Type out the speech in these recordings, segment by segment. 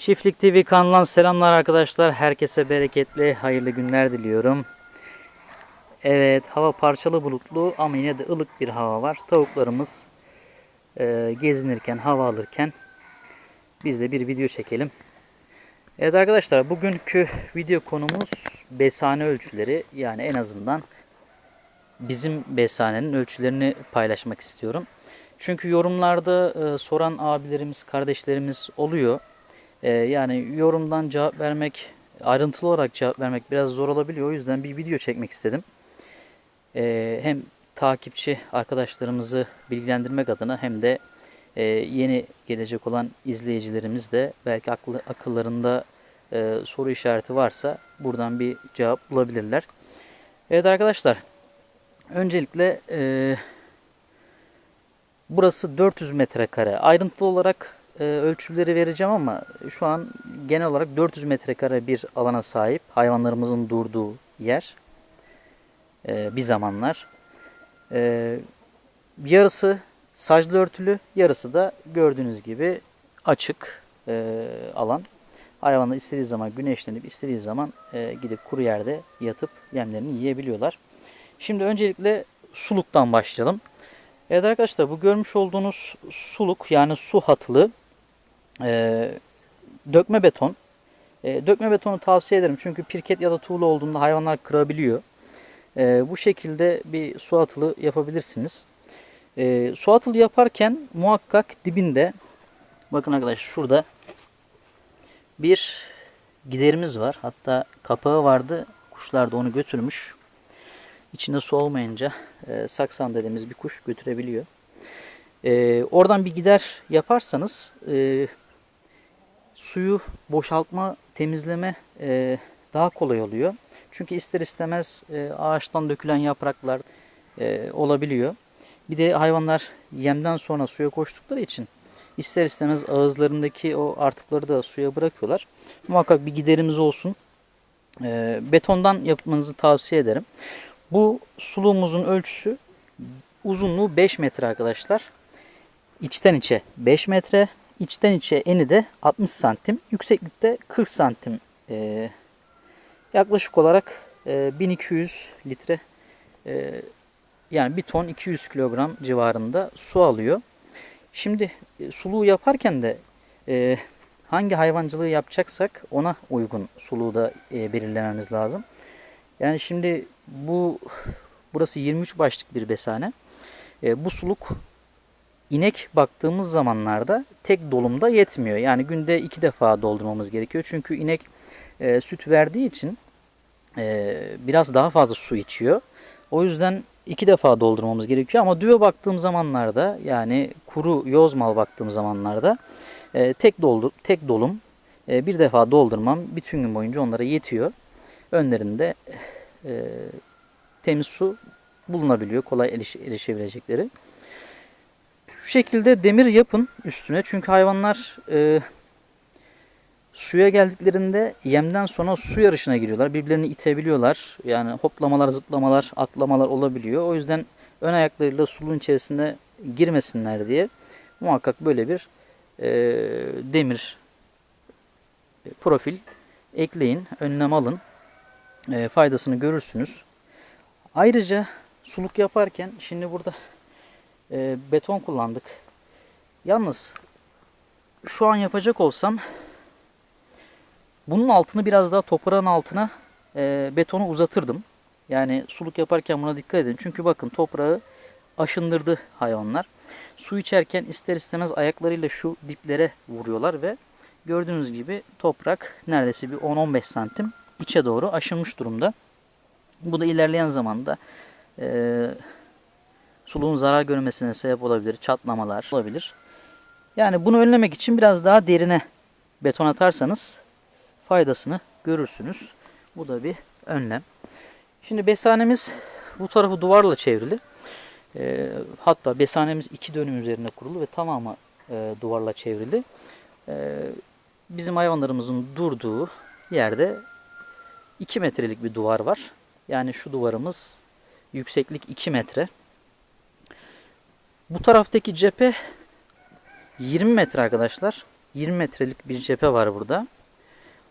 Çiftlik TV kanalından selamlar arkadaşlar. Herkese bereketli, hayırlı günler diliyorum. Evet, hava parçalı bulutlu ama yine de ılık bir hava var. Tavuklarımız e, gezinirken, hava alırken biz de bir video çekelim. Evet arkadaşlar, bugünkü video konumuz besane ölçüleri. Yani en azından bizim besanenin ölçülerini paylaşmak istiyorum. Çünkü yorumlarda e, soran abilerimiz, kardeşlerimiz oluyor. Ee, yani yorumdan cevap vermek, ayrıntılı olarak cevap vermek biraz zor olabiliyor. O yüzden bir video çekmek istedim. Ee, hem takipçi arkadaşlarımızı bilgilendirmek adına hem de e, yeni gelecek olan izleyicilerimiz de belki aklı, akıllarında e, soru işareti varsa buradan bir cevap bulabilirler. Evet arkadaşlar, öncelikle e, burası 400 metrekare. Ayrıntılı olarak e, ölçüleri vereceğim ama şu an genel olarak 400 metrekare bir alana sahip hayvanlarımızın durduğu yer e, bir zamanlar. E, yarısı saclı örtülü, yarısı da gördüğünüz gibi açık e, alan. Hayvanlar istediği zaman güneşlenip istediği zaman e, gidip kuru yerde yatıp yemlerini yiyebiliyorlar. Şimdi öncelikle suluktan başlayalım. Evet arkadaşlar bu görmüş olduğunuz suluk yani su hatılı e, dökme beton. E, dökme betonu tavsiye ederim çünkü pirket ya da tuğla olduğunda hayvanlar kırabiliyor. E, bu şekilde bir su atılı yapabilirsiniz. E, su atılı yaparken muhakkak dibinde bakın arkadaşlar şurada bir giderimiz var. Hatta kapağı vardı. Kuşlar da onu götürmüş. İçinde su olmayınca e, saksan dediğimiz bir kuş götürebiliyor. E, oradan bir gider yaparsanız e, suyu boşaltma, temizleme e, daha kolay oluyor. Çünkü ister istemez e, ağaçtan dökülen yapraklar e, olabiliyor. Bir de hayvanlar yemden sonra suya koştukları için ister istemez ağızlarındaki o artıkları da suya bırakıyorlar. Muhakkak bir giderimiz olsun. E, betondan yapmanızı tavsiye ederim. Bu suluğumuzun ölçüsü uzunluğu 5 metre arkadaşlar. İçten içe 5 metre. İçten içe eni de 60 santim. Yükseklikte 40 santim. Ee, yaklaşık olarak e, 1200 litre e, yani 1 ton 200 kilogram civarında su alıyor. Şimdi e, suluğu yaparken de e, hangi hayvancılığı yapacaksak ona uygun suluğu da e, belirlememiz lazım. Yani şimdi bu burası 23 başlık bir besane. E, bu suluk inek baktığımız zamanlarda tek dolumda yetmiyor. Yani günde iki defa doldurmamız gerekiyor. Çünkü inek e, süt verdiği için e, biraz daha fazla su içiyor. O yüzden iki defa doldurmamız gerekiyor. Ama düve baktığım zamanlarda yani kuru yoz mal baktığım zamanlarda e, tek doldur tek dolum e, bir defa doldurmam bütün gün boyunca onlara yetiyor. Önlerinde e, temiz su bulunabiliyor. Kolay eriş, erişebilecekleri. Şu şekilde demir yapın üstüne. Çünkü hayvanlar e, suya geldiklerinde yemden sonra su yarışına giriyorlar. Birbirlerini itebiliyorlar. Yani hoplamalar, zıplamalar, atlamalar olabiliyor. O yüzden ön ayaklarıyla suluğun içerisine girmesinler diye muhakkak böyle bir e, demir profil ekleyin. Önlem alın. E, faydasını görürsünüz. Ayrıca suluk yaparken şimdi burada e, beton kullandık. Yalnız şu an yapacak olsam bunun altını biraz daha toprağın altına e, betonu uzatırdım. Yani suluk yaparken buna dikkat edin. Çünkü bakın toprağı aşındırdı hayvanlar. Su içerken ister istemez ayaklarıyla şu diplere vuruyorlar ve gördüğünüz gibi toprak neredeyse bir 10-15 santim içe doğru aşınmış durumda. Bu da ilerleyen zamanda e, suluğun zarar görmesine sebep olabilir, çatlamalar olabilir. Yani bunu önlemek için biraz daha derine beton atarsanız faydasını görürsünüz. Bu da bir önlem. Şimdi besanemiz bu tarafı duvarla çevrili. E, hatta besanemiz iki dönüm üzerine kurulu ve tamamı e, duvarla çevrili. E, bizim hayvanlarımızın durduğu yerde 2 metrelik bir duvar var. Yani şu duvarımız yükseklik 2 metre. Bu taraftaki cephe 20 metre arkadaşlar. 20 metrelik bir cephe var burada.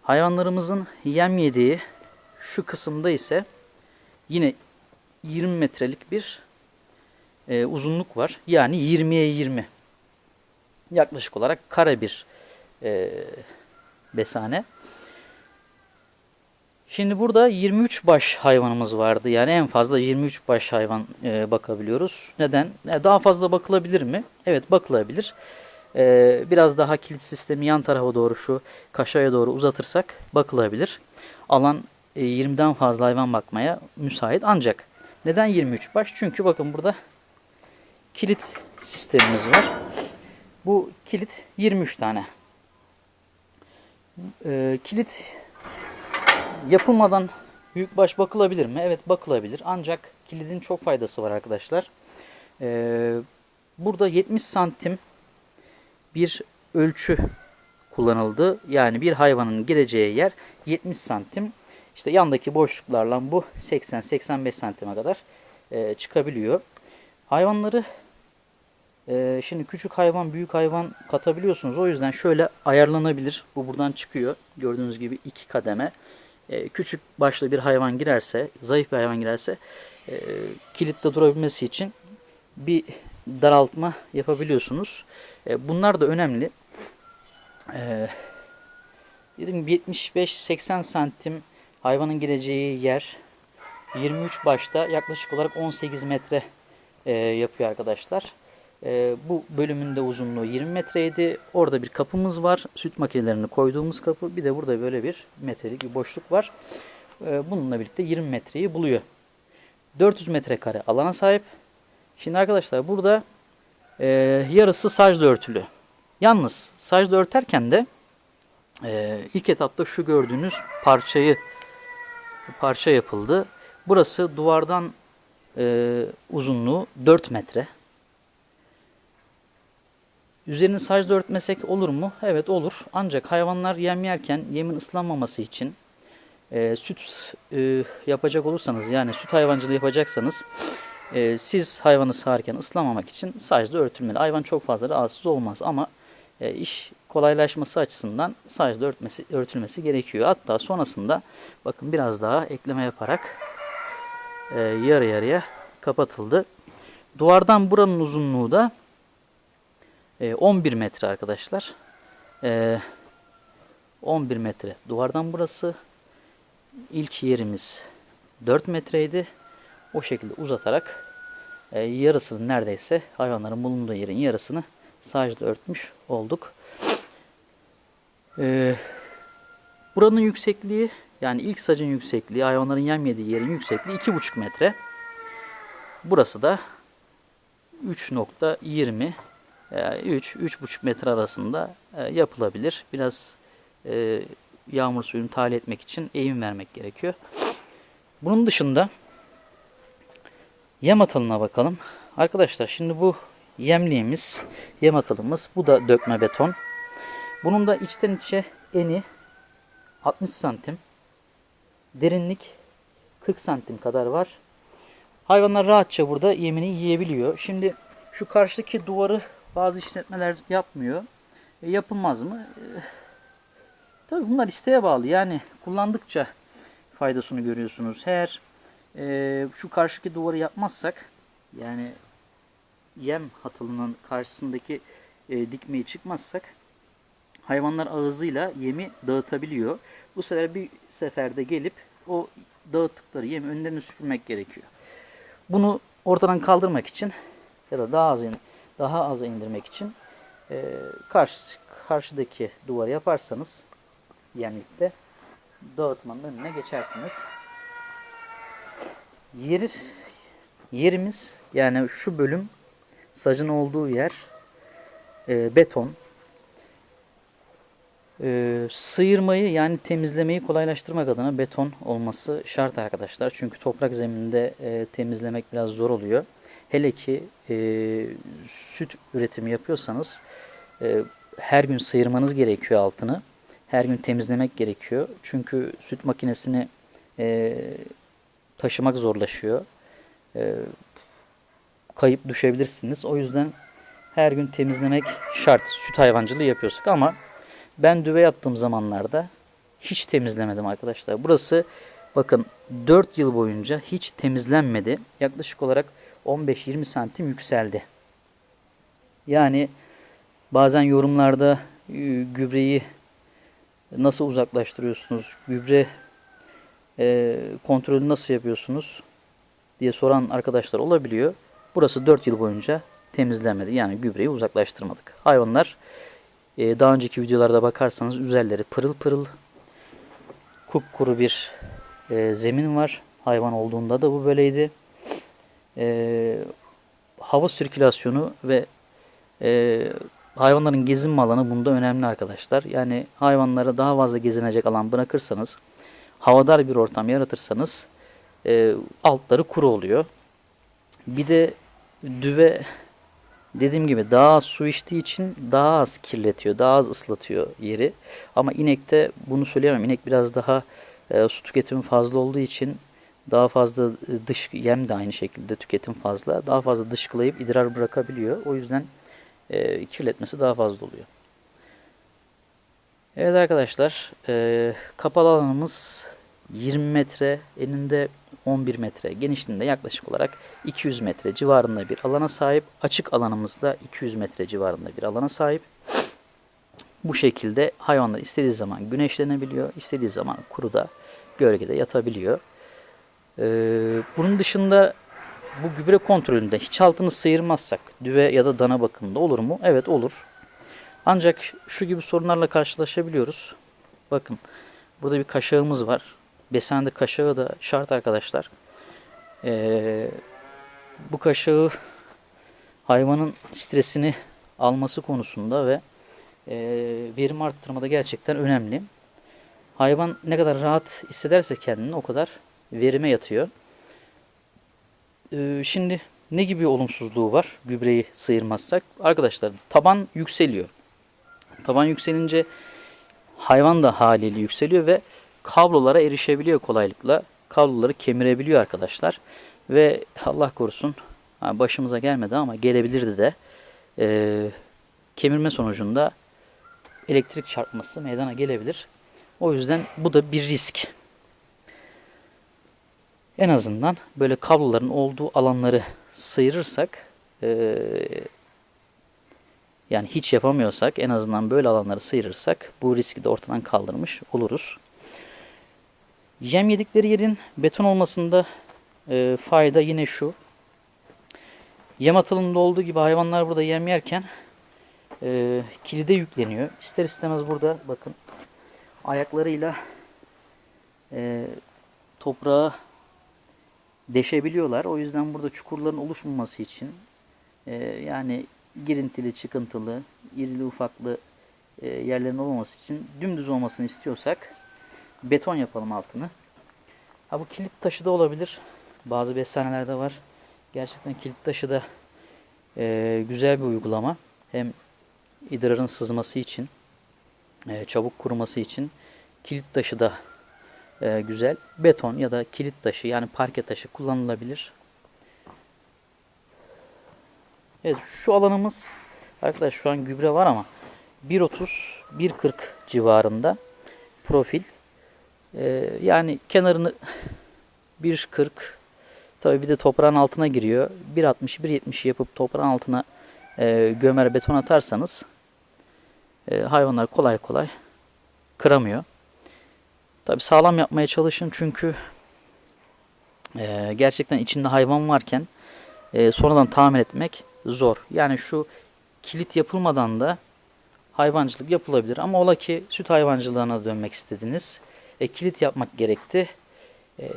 Hayvanlarımızın yem yediği şu kısımda ise yine 20 metrelik bir e, uzunluk var. Yani 20'ye 20. Yaklaşık olarak kare bir e, besane. Şimdi burada 23 baş hayvanımız vardı. Yani en fazla 23 baş hayvan e, bakabiliyoruz. Neden? E, daha fazla bakılabilir mi? Evet bakılabilir. E, biraz daha kilit sistemi yan tarafa doğru şu kaşaya doğru uzatırsak bakılabilir. Alan e, 20'den fazla hayvan bakmaya müsait. Ancak neden 23 baş? Çünkü bakın burada kilit sistemimiz var. Bu kilit 23 tane. E, kilit yapılmadan büyükbaş bakılabilir mi? Evet bakılabilir. Ancak kilidin çok faydası var arkadaşlar. Ee, burada 70 santim bir ölçü kullanıldı. Yani bir hayvanın gireceği yer 70 santim. İşte yandaki boşluklarla bu 80-85 santime kadar e, çıkabiliyor. Hayvanları e, şimdi küçük hayvan büyük hayvan katabiliyorsunuz. O yüzden şöyle ayarlanabilir. Bu buradan çıkıyor. Gördüğünüz gibi iki kademe e, küçük başlı bir hayvan girerse, zayıf bir hayvan girerse e, kilitte durabilmesi için bir daraltma yapabiliyorsunuz. E, bunlar da önemli. Dedim 75-80 santim hayvanın gireceği yer 23 başta yaklaşık olarak 18 metre e, yapıyor arkadaşlar. E, bu bölümün de uzunluğu 20 metreydi. Orada bir kapımız var. Süt makinelerini koyduğumuz kapı. Bir de burada böyle bir metrelik bir boşluk var. E, bununla birlikte 20 metreyi buluyor. 400 metrekare alana sahip. Şimdi arkadaşlar burada e, yarısı sacda örtülü. Yalnız sacda örterken de e, ilk etapta şu gördüğünüz parçayı parça yapıldı. Burası duvardan e, uzunluğu 4 metre. Üzerini sacda örtmesek olur mu? Evet olur. Ancak hayvanlar yem yerken yemin ıslanmaması için e, süt e, yapacak olursanız yani süt hayvancılığı yapacaksanız e, siz hayvanı sağarken ıslanmamak için sacda örtülmeli. Hayvan çok fazla rahatsız olmaz ama e, iş kolaylaşması açısından sacda örtmesi, örtülmesi gerekiyor. Hatta sonrasında bakın biraz daha ekleme yaparak e, yarı yarıya kapatıldı. Duvardan buranın uzunluğu da 11 metre arkadaşlar. 11 metre duvardan burası. İlk yerimiz 4 metreydi. O şekilde uzatarak yarısını neredeyse hayvanların bulunduğu yerin yarısını sacda örtmüş olduk. Buranın yüksekliği yani ilk sacın yüksekliği hayvanların yem yediği yerin yüksekliği 2,5 metre. Burası da 3.20 3-3,5 metre arasında e, yapılabilir. Biraz e, yağmur suyunu tahliye etmek için eğim vermek gerekiyor. Bunun dışında yem atalına bakalım. Arkadaşlar şimdi bu yemliğimiz, yem atalımız. Bu da dökme beton. Bunun da içten içe eni 60 santim. Derinlik 40 santim kadar var. Hayvanlar rahatça burada yemini yiyebiliyor. Şimdi şu karşıdaki duvarı bazı işletmeler yapmıyor. E, yapılmaz mı? E, tabii bunlar isteğe bağlı. Yani kullandıkça faydasını görüyorsunuz. Eğer e, şu karşıki duvarı yapmazsak yani yem hatılının karşısındaki e, dikmeyi çıkmazsak hayvanlar ağzıyla yemi dağıtabiliyor. Bu sefer bir seferde gelip o dağıttıkları yemi önlerine süpürmek gerekiyor. Bunu ortadan kaldırmak için ya da daha az daha az indirmek için e, karşı, karşıdaki duvarı yaparsanız yemlikte dağıtmanın önüne geçersiniz. Yeri, yerimiz yani şu bölüm sacın olduğu yer e, beton. E, sıyırmayı yani temizlemeyi kolaylaştırmak adına beton olması şart arkadaşlar. Çünkü toprak zeminde e, temizlemek biraz zor oluyor. Hele ki e, süt üretimi yapıyorsanız e, her gün sıyırmanız gerekiyor altını. Her gün temizlemek gerekiyor. Çünkü süt makinesini e, taşımak zorlaşıyor. E, kayıp düşebilirsiniz. O yüzden her gün temizlemek şart süt hayvancılığı yapıyorsak ama Ben düve yaptığım zamanlarda hiç temizlemedim arkadaşlar. Burası bakın 4 yıl boyunca hiç temizlenmedi. Yaklaşık olarak 15-20 santim yükseldi. Yani bazen yorumlarda e, gübreyi nasıl uzaklaştırıyorsunuz? Gübre e, kontrolü nasıl yapıyorsunuz? diye soran arkadaşlar olabiliyor. Burası 4 yıl boyunca temizlenmedi. Yani gübreyi uzaklaştırmadık. Hayvanlar e, daha önceki videolarda bakarsanız üzerleri pırıl pırıl kupkuru bir e, zemin var. Hayvan olduğunda da bu böyleydi. E, hava sirkülasyonu ve e, hayvanların gezinme alanı bunda önemli arkadaşlar. Yani hayvanlara daha fazla gezinecek alan bırakırsanız, havadar bir ortam yaratırsanız e, altları kuru oluyor. Bir de düve dediğim gibi daha az su içtiği için daha az kirletiyor, daha az ıslatıyor yeri. Ama inekte bunu söyleyemem. İnek biraz daha e, su tüketimi fazla olduğu için daha fazla e, dış yem de aynı şekilde tüketim fazla. Daha fazla dışkılayıp idrar bırakabiliyor. O yüzden e, kirletmesi daha fazla oluyor. Evet arkadaşlar, e, kapalı alanımız 20 metre, eninde 11 metre, genişliğinde yaklaşık olarak 200 metre civarında bir alana sahip. Açık alanımızda 200 metre civarında bir alana sahip. Bu şekilde hayvanlar istediği zaman güneşlenebiliyor, istediği zaman kuruda, gölgede yatabiliyor. Ee, bunun dışında bu gübre kontrolünde hiç altını sıyırmazsak düve ya da dana bakımında olur mu? Evet olur. Ancak şu gibi sorunlarla karşılaşabiliyoruz. Bakın burada bir kaşağımız var. Besende kaşağı da şart arkadaşlar. Ee, bu kaşağı hayvanın stresini alması konusunda ve e, verim arttırmada gerçekten önemli. Hayvan ne kadar rahat hissederse kendini o kadar verime yatıyor. Ee, şimdi ne gibi olumsuzluğu var gübreyi sıyırmazsak? Arkadaşlar taban yükseliyor. Taban yükselince hayvan da haliyle yükseliyor ve kablolara erişebiliyor kolaylıkla. Kabloları kemirebiliyor arkadaşlar. Ve Allah korusun başımıza gelmedi ama gelebilirdi de e, kemirme sonucunda elektrik çarpması meydana gelebilir. O yüzden bu da bir risk. En azından böyle kabloların olduğu alanları sıyırırsak e, yani hiç yapamıyorsak en azından böyle alanları sıyırırsak bu riski de ortadan kaldırmış oluruz. Yem yedikleri yerin beton olmasında e, fayda yine şu. Yem atılımında olduğu gibi hayvanlar burada yem yerken e, kilide yükleniyor. İster istemez burada bakın ayaklarıyla e, toprağa deşebiliyorlar. O yüzden burada çukurların oluşmaması için e, yani girintili, çıkıntılı, irili ufaklı e, yerlerin olmaması için dümdüz olmasını istiyorsak beton yapalım altını. Ha bu kilit taşı da olabilir. Bazı beshanelerde var. Gerçekten kilit taşı da e, güzel bir uygulama. Hem idrarın sızması için, e, çabuk kuruması için kilit taşı da e, güzel. Beton ya da kilit taşı yani parke taşı kullanılabilir. Evet şu alanımız arkadaş şu an gübre var ama 1.30-1.40 civarında profil. Ee, yani kenarını 1.40 tabi bir de toprağın altına giriyor. 1.60-1.70 yapıp toprağın altına e, gömer beton atarsanız e, hayvanlar kolay kolay kıramıyor. Tabi sağlam yapmaya çalışın çünkü e, gerçekten içinde hayvan varken e, sonradan tamir etmek zor. Yani şu kilit yapılmadan da hayvancılık yapılabilir. Ama ola ki süt hayvancılığına dönmek istediniz. E, kilit yapmak gerekti. E,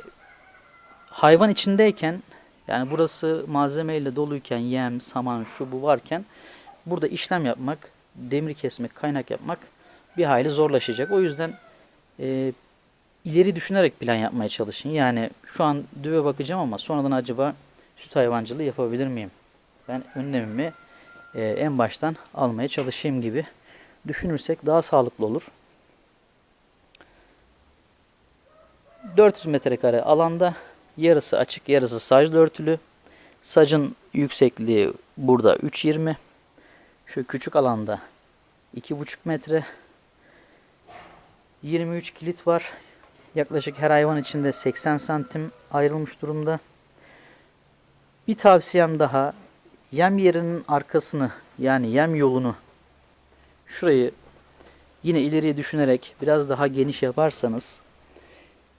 hayvan içindeyken yani burası malzemeyle doluyken yem, saman, şu bu varken burada işlem yapmak, demir kesmek, kaynak yapmak bir hayli zorlaşacak. O yüzden e, ileri düşünerek plan yapmaya çalışın. Yani şu an düve bakacağım ama sonradan acaba süt hayvancılığı yapabilir miyim? Ben önlemimi e, en baştan almaya çalışayım gibi düşünürsek daha sağlıklı olur. 400 metrekare alanda yarısı açık yarısı saclı örtülü. Sacın yüksekliği burada 3.20. Şu küçük alanda 2.5 metre. 23 kilit var. Yaklaşık her hayvan içinde 80 santim ayrılmış durumda. Bir tavsiyem daha. Yem yerinin arkasını yani yem yolunu şurayı yine ileriye düşünerek biraz daha geniş yaparsanız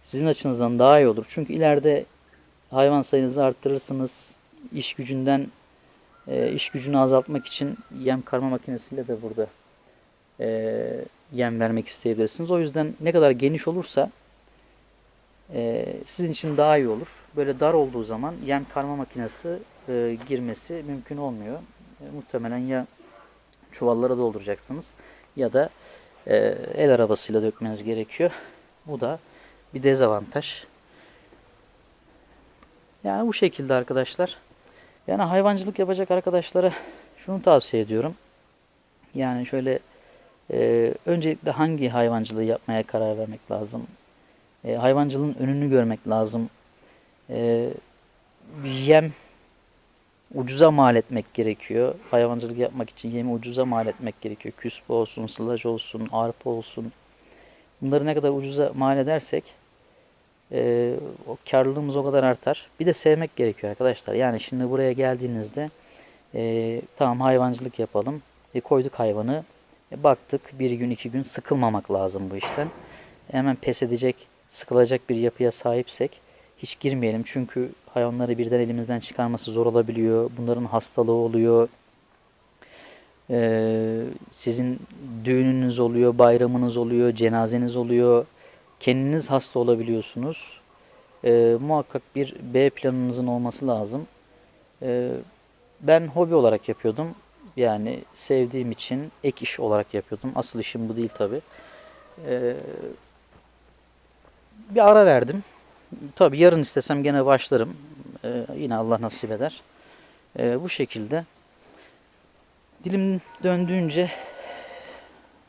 sizin açınızdan daha iyi olur. Çünkü ileride hayvan sayınızı arttırırsınız. İş gücünden e, iş gücünü azaltmak için yem karma makinesiyle de burada e, yem vermek isteyebilirsiniz. O yüzden ne kadar geniş olursa e, sizin için daha iyi olur. Böyle dar olduğu zaman yem karma makinesi e, girmesi mümkün olmuyor. E, muhtemelen ya çuvallara dolduracaksınız ya da e, el arabasıyla dökmeniz gerekiyor. Bu da bir dezavantaj. Yani bu şekilde arkadaşlar. Yani hayvancılık yapacak arkadaşlara şunu tavsiye ediyorum. Yani şöyle e, öncelikle hangi hayvancılığı yapmaya karar vermek lazım. E, hayvancılığın önünü görmek lazım. E, yem ucuza mal etmek gerekiyor. Hayvancılık yapmak için yemi ucuza mal etmek gerekiyor. Küspe olsun, sılaj olsun, arpa olsun. Bunları ne kadar ucuza mal edersek e, o karlılığımız o kadar artar. Bir de sevmek gerekiyor arkadaşlar. Yani şimdi buraya geldiğinizde e, tamam hayvancılık yapalım. E, koyduk hayvanı. E, baktık bir gün iki gün sıkılmamak lazım bu işten. Hemen pes edecek, sıkılacak bir yapıya sahipsek hiç girmeyelim. Çünkü hayvanları birden elimizden çıkarması zor olabiliyor. Bunların hastalığı oluyor. Ee, sizin düğününüz oluyor, bayramınız oluyor, cenazeniz oluyor. Kendiniz hasta olabiliyorsunuz. Ee, muhakkak bir B planınızın olması lazım. Ee, ben hobi olarak yapıyordum. Yani sevdiğim için ek iş olarak yapıyordum. Asıl işim bu değil tabi. Ee, bir ara verdim. Tabi yarın istesem gene başlarım. Ee, yine Allah nasip eder. Ee, bu şekilde dilim döndüğünce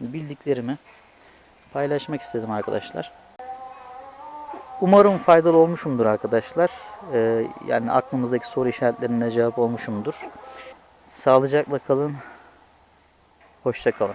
bildiklerimi paylaşmak istedim arkadaşlar. Umarım faydalı olmuşumdur arkadaşlar. Ee, yani aklımızdaki soru işaretlerine cevap olmuşumdur. Sağlıcakla kalın. Hoşça kalın.